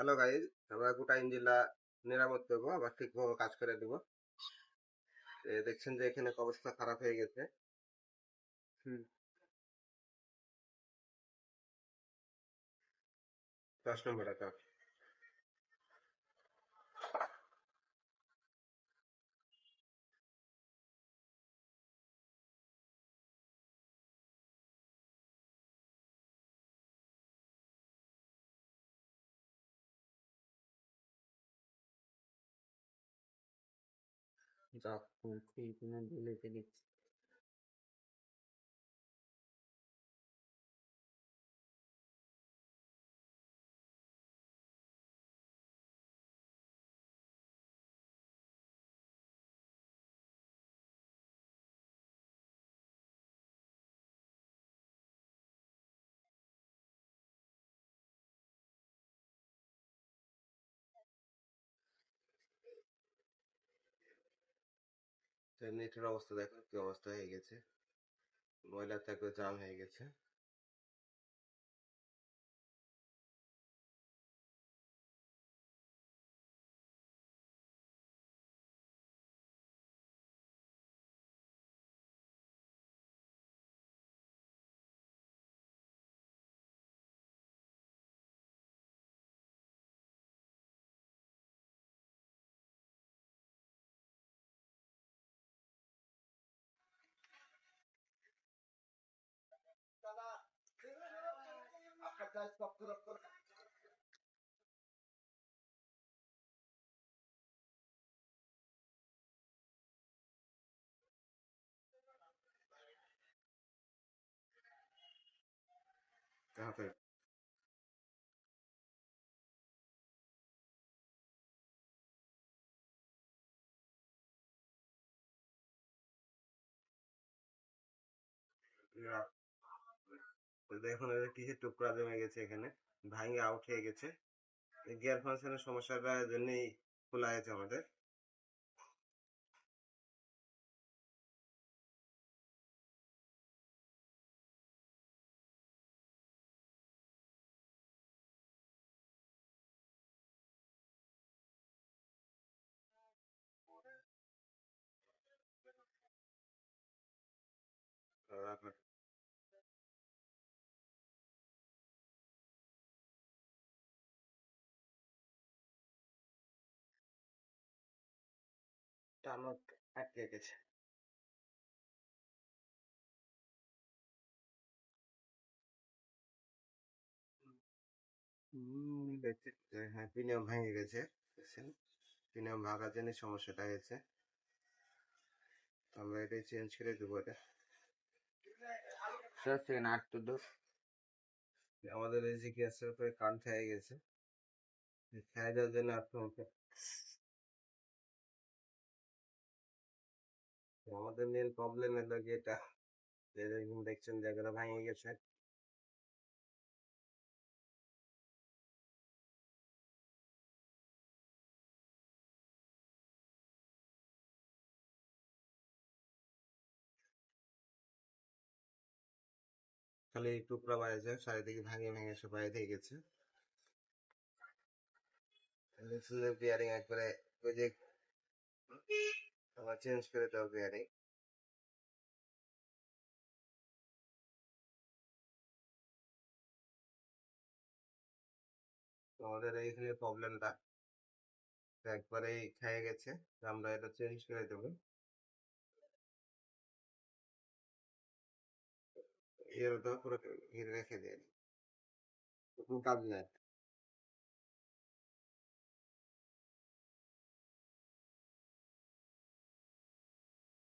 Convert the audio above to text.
Hello guys, আমরা গোটা ইঞ্জিনটা মেরামত করব আবার ঠিকভাবে কাজ করে দেবো দেখছেন যে এখানে অবস্থা খারাপ হয়ে গেছে। দশ নম্বর এটা যা খুলছি কিনা দিলেতে নেটের অবস্থা দেখো কি অবস্থা হয়ে গেছে। ময়লা থাকলে জাম হয়ে গেছে। কাজ Yeah. দেখুন কিসের টুকরা জমে গেছে এখানে? ভাঙে আউট হয়ে গেছে। গিয়ার ফাংশনের সমস্যাটার জন্যই খোলা হয়েছে আমাদের। টানক আটকে গেছে। হ্যাঁ পিনিয়ম ভেঙে গেছে। দেখছেন? পিনিয়ম ভাঙার জন্য সমস্যাটা হয়েছে। আমরা এটাই চেঞ্জ করে দেবো এটা। সেকেন্ড আট তো দশ আমাদের এই যে গ্যাসের উপরে কান খেয়ে গেছে। খেয়ে যাওয়ার জন্য আর আমাদের মেন প্রবলেম হলো এটা, যে দেখুন দেখছেন জায়গাটা ভেঙে গেছে। খালি টুকরা বাইরে যায় চারিদিকে ভাঙে ভেঙে সব বাইরে গেছে। বিয়ারিং একবারে যে আবার চেঞ্জ করে দেওয়া বিয়ারিং আমাদের এইখানে প্রবলেমটা একবারেই খেয়ে গেছে আমরা এটা চেঞ্জ করে দেবো। এর পুরো রেখে দিয়ে। কাজ নেই।